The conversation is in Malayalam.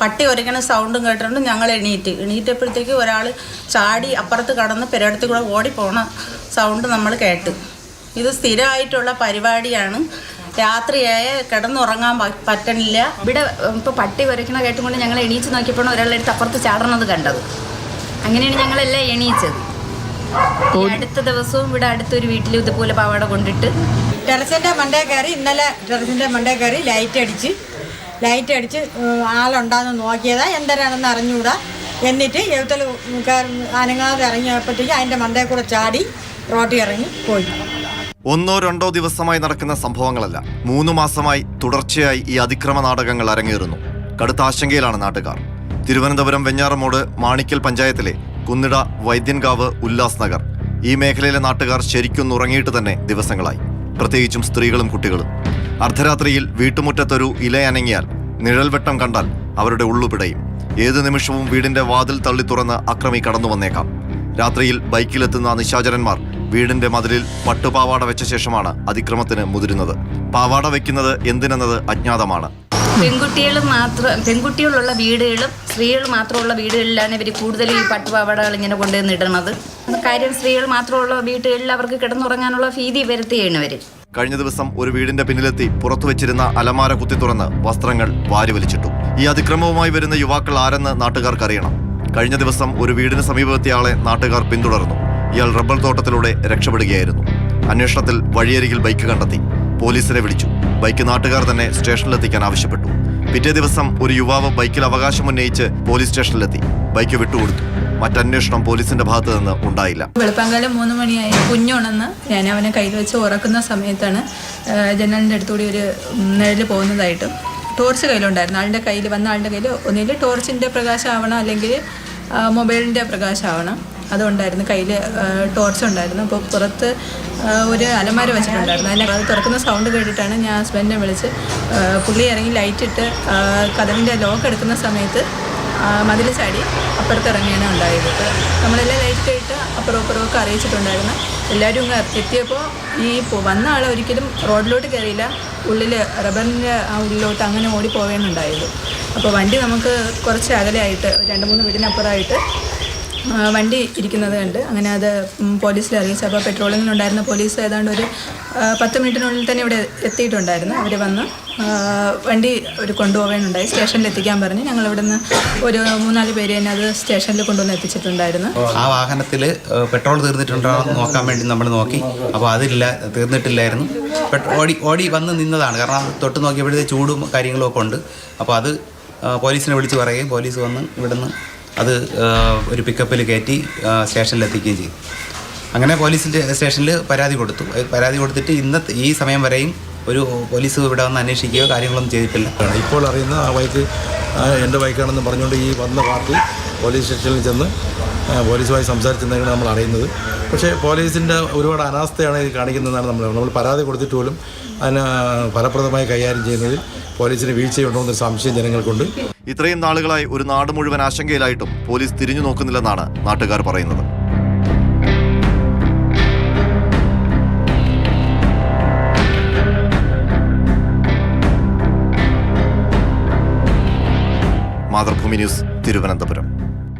പട്ടി ഒരയ്ക്കണ സൗണ്ടും കേട്ടിട്ടുണ്ട്. ഞങ്ങൾ എണീറ്റ്. എണീറ്റപ്പോഴത്തേക്ക് ഒരാൾ ചാടി അപ്പുറത്ത് കടന്ന് പെരടത്തിൽ കൂടെ ഓടിപ്പോണ സൗണ്ട് നമ്മൾ കേട്ട്. ഇത് സ്ഥിരമായിട്ടുള്ള പരിപാടിയാണ്. രാത്രിയായ കിടന്നുറങ്ങാൻ പറ്റണില്ല. ഇവിടെ ഇപ്പോൾ പട്ടി വരയ്ക്കണ കേട്ടുകൊണ്ട് ഞങ്ങൾ എണീച്ച് നോക്കിയപ്പോൾ ഒരാളെടുത്ത് അപ്പുറത്ത് ചാടണത് കണ്ടത്. അങ്ങനെയാണ് ഞങ്ങളെല്ലാം എണീച്ചത്. അടുത്ത ദിവസവും ഇവിടെ അടുത്തൊരു വീട്ടിൽ ഇതുപോലെ പാവാട കൊണ്ടിട്ട് ടെറസിന്റെ മണ്ടേ കയറി ഇന്നലെ ടെറസിന്റെ മണ്ടേ കയറി ലൈറ്റ് അടിച്ച് ലൈറ്റ് അടിച്ച് ആളുണ്ടാകുന്ന നോക്കിയതാ. എന്തരാണെന്ന് അറിഞ്ഞുകൂടാ എന്നിട്ട് എഴുത്തൽ അനങ്ങാതെ ഇറങ്ങിയപ്പോഴത്തേക്ക് അതിന്റെ മണ്ടേ കൂടെ ചാടി റോട്ടിൽ ഇറങ്ങി പോയി. ഒന്നോ രണ്ടോ ദിവസമായി നടക്കുന്ന സംഭവങ്ങളല്ല. മൂന്ന് മാസമായി തുടർച്ചയായി ഈ അതിക്രമ നാടകങ്ങൾ അരങ്ങേറുന്നു. കടുത്ത ആശങ്കയിലാണ് നാട്ടുകാർ. തിരുവനന്തപുരം വെഞ്ഞാറമോട് മാണിക്കൽ പഞ്ചായത്തിലെ കുന്നിട വൈദ്യൻകാവ് ഉല്ലാസ് നഗർ. ഈ മേഖലയിലെ നാട്ടുകാർ ശരിക്കും ഉറങ്ങിയിട്ട് തന്നെ ദിവസങ്ങളായി. പ്രത്യേകിച്ചും സ്ത്രീകളും കുട്ടികളും. അർദ്ധരാത്രിയിൽ വീട്ടുമുറ്റത്തൊരു ഇലയനങ്ങിയാൽ നിഴൽവെട്ടം കണ്ടാൽ അവരുടെ ഉള്ളുപിടയും ഏതു നിമിഷവും വീടിന്റെ വാതിൽ തള്ളി തുറന്ന് അക്രമി കടന്നു വന്നേക്കാം. രാത്രിയിൽ ബൈക്കിലെത്തുന്ന നിശാചരന്മാർ വീടിന്റെ മതിലിൽ പട്ടുപാവാട വെച്ച ശേഷമാണ് അതിക്രമത്തിന് മുതിരുന്നത്. പാവാട വെക്കുന്നത് എന്തിനെന്നത് അജ്ഞാതമാണ്. പെൺകുട്ടികൾ മാത്രം പെൺകുട്ടികളുള്ള വീടുകളും സ്ത്രീകൾ മാത്രമുള്ള വീടുകളിലാണ് ഇവർ കൂടുതലും ഈ പട്ടുപാവാടകൾ ഇങ്ങനെ കൊണ്ടുവന്ന് ഇടണത്. കാര്യം സ്ത്രീകൾ മാത്രമുള്ള വീടുകളിൽ അവർക്ക് കിടന്നുറങ്ങാനുള്ള ഭീതി വരുത്തുകയാണ് ഇവർ കഴിഞ്ഞ ദിവസം ഒരു വീടിന്റെ പിന്നിലെത്തി പുറത്തു വെച്ചിരുന്ന അലമാര കുത്തി തുറന്ന് വസ്ത്രങ്ങൾ വാരി വലിച്ചിട്ടു. ഈ അതിക്രമവുമായി വരുന്ന യുവാക്കൾ ആരെന്ന് നാട്ടുകാർക്കറിയണം. കഴിഞ്ഞ ദിവസം ഒരു വീടിന് സമീപത്തെത്തിയ ആളെ നാട്ടുകാർ പിന്തുടർന്നു. ഇയാൾ റബ്ബർ തോട്ടത്തിലൂടെ രക്ഷപ്പെടുകയായിരുന്നു. അന്വേഷണത്തിൽ വഴിയരികിൽ ബൈക്ക് കണ്ടെത്തി. പോലീസിനെ വിളിച്ചു. ബൈക്ക് നാട്ടുകാർ തന്നെ സ്റ്റേഷനിലെത്തിക്കാൻ ആവശ്യപ്പെട്ടു. പിറ്റേ ദിവസം ഒരു യുവാവ് ബൈക്കിൽ അവകാശം ഉന്നയിച്ച് പോലീസ് സ്റ്റേഷനിലെത്തി. ബൈക്ക് വിട്ടുകൊടുത്തു. മറ്റന്വേഷണം പോലീസിന്റെ ഭാഗത്ത് നിന്ന് ഉണ്ടായില്ല. വെളുപ്പാങ്കാലം മൂന്ന് മണിയായി കുഞ്ഞുണന്ന് ഞാൻ അവനെ കയ്യിൽ വെച്ച് ഉറക്കുന്ന സമയത്താണ് ജനലിന്റെ അടുത്തുകൂടി ഒരു നിഴൽ പോകുന്നതായിട്ടും ടോർച്ച് കയ്യിലുണ്ടായിരുന്നു. ആളുടെ കയ്യിൽ വന്ന ആളുടെ കയ്യിൽ ഒന്നുകിൽ ടോർച്ചിന്റെ പ്രകാശമാവണം അല്ലെങ്കിൽ മൊബൈലിന്റെ പ്രകാശമാവണം. അതുണ്ടായിരുന്നു. കയ്യിൽ ടോർച്ച് ഉണ്ടായിരുന്നു. അപ്പോൾ പുറത്ത് ഒരു അലമാര വെച്ചിട്ടുണ്ടായിരുന്നു. അതിന്റെ അത് തുറക്കുന്ന സൗണ്ട് കേട്ടിട്ടാണ് ഞാൻ ഹസ്ബൻഡിനെ വിളിച്ച് പുള്ളി ഇറങ്ങി ലൈറ്റ് ഇട്ട് ആ, ലോക്ക് എടുക്കുന്ന സമയത്ത് മതിൽ ചാടി അപ്പുറത്ത് ഇറങ്ങിയാണ് ഉണ്ടായത്. അപ്പോൾ നമ്മളെല്ലാം ലൈറ്റ് ആയിട്ട് അപ്പുറം അപ്പുറമൊക്കെ അറിയിച്ചിട്ടുണ്ടായിരുന്നു. എല്ലാവരും ഇങ്ങ് എത്തിയപ്പോൾ ഈ വന്ന ആൾ ഒരിക്കലും റോഡിലോട്ട് കയറിയില്ല. ഉള്ളിൽ റബ്ബറിന്റെ ആ ഉള്ളിലോട്ട് അങ്ങനെ ഓടി പോവേണ്ടുണ്ടായത് അപ്പോൾ വണ്ടി നമുക്ക് കുറച്ച് അകലെയായിട്ട് രണ്ട് മൂന്ന് വീടിനപ്പുറമായിട്ട് വണ്ടി ഇരിക്കുന്നത് കണ്ട്. അങ്ങനെ അത് പോലീസിൽ അറിയിച്ചു അപ്പോൾ പെട്രോളിങ്ങിനുണ്ടായിരുന്ന പോലീസ് ഏതാണ്ട് ഒരു പത്ത് മിനിറ്റിനുള്ളിൽ തന്നെ ഇവിടെ എത്തിയിട്ടുണ്ടായിരുന്നു. അവർ വന്ന് വണ്ടി ഒരു കൊണ്ടുപോകാനുണ്ടായി സ്റ്റേഷനിൽ എത്തിക്കാൻ പറഞ്ഞ്. ഞങ്ങൾ ഇവിടെ നിന്ന് ഒരു മൂന്നാൽ പേര് തന്നെ അത് സ്റ്റേഷനിൽ കൊണ്ടുവന്ന് എത്തിച്ചിട്ടുണ്ടായിരുന്നു. ആ വാഹനത്തിൽ പെട്രോൾ തീർന്നിട്ടുണ്ടോ നോക്കാൻ വേണ്ടി നമ്മൾ നോക്കി. അപ്പോൾ അതില്ല തീർന്നിട്ടില്ലായിരുന്നു. ഓടി ഓടി വന്ന് നിന്നതാണ്. കാരണം തൊട്ട് നോക്കിയപ്പോഴത്തെ ചൂടും കാര്യങ്ങളും ഒക്കെ ഉണ്ട്. അപ്പോൾ അത് പോലീസിനെ വിളിച്ച് പറയുകയും പോലീസ് വന്ന് ഇവിടുന്ന് അത് ഒരു പിക്കപ്പിൽ കയറ്റി സ്റ്റേഷനിൽ എത്തിക്കുകയും ചെയ്തു. അങ്ങനെ പോലീസിന്റെ സ്റ്റേഷനിൽ പരാതി കൊടുത്തു. പരാതി കൊടുത്തിട്ട് ഇന്നത്തെ ഈ സമയം വരെയും ഒരു പോലീസ് ഇവിടെ വന്ന് അന്വേഷിക്കുകയോ കാര്യങ്ങളൊന്നും ചെയ്തിട്ടില്ല. ഇപ്പോൾ അറിയുന്ന ആ ബൈക്ക് എന്റെ ബൈക്കാണെന്ന് പറഞ്ഞുകൊണ്ട് ഈ വന്ന പാർട്ടി പോലീസ് സ്റ്റേഷനിൽ ചെന്ന് പോലീസുമായി സംസാരിച്ചെന്നാണ് നമ്മൾ അറിയുന്നത്. പക്ഷേ പോലീസിന്റെ ഒരുപാട് അനാസ്ഥയാണ് ഇത് കാണിക്കുന്നതെന്നാണ് നമ്മൾ നമ്മൾ പരാതി കൊടുത്തിട്ട് പോലും അതിന് ഫലപ്രദമായി കൈകാര്യം ചെയ്യുന്നതിൽ പോലീസിന് വീഴ്ചയുണ്ടോ എന്നൊരു സംശയം ജനങ്ങൾക്കുണ്ട്. ഇത്രയും നാളുകളായി ഒരു നാട് മുഴുവൻ ആശങ്കയിലായിട്ടും പോലീസ് തിരിഞ്ഞു നോക്കുന്നില്ലെന്നാണ് നാട്ടുകാർ പറയുന്നത്. മാതൃഭൂമി ന്യൂസ് തിരുവനന്തപുരം.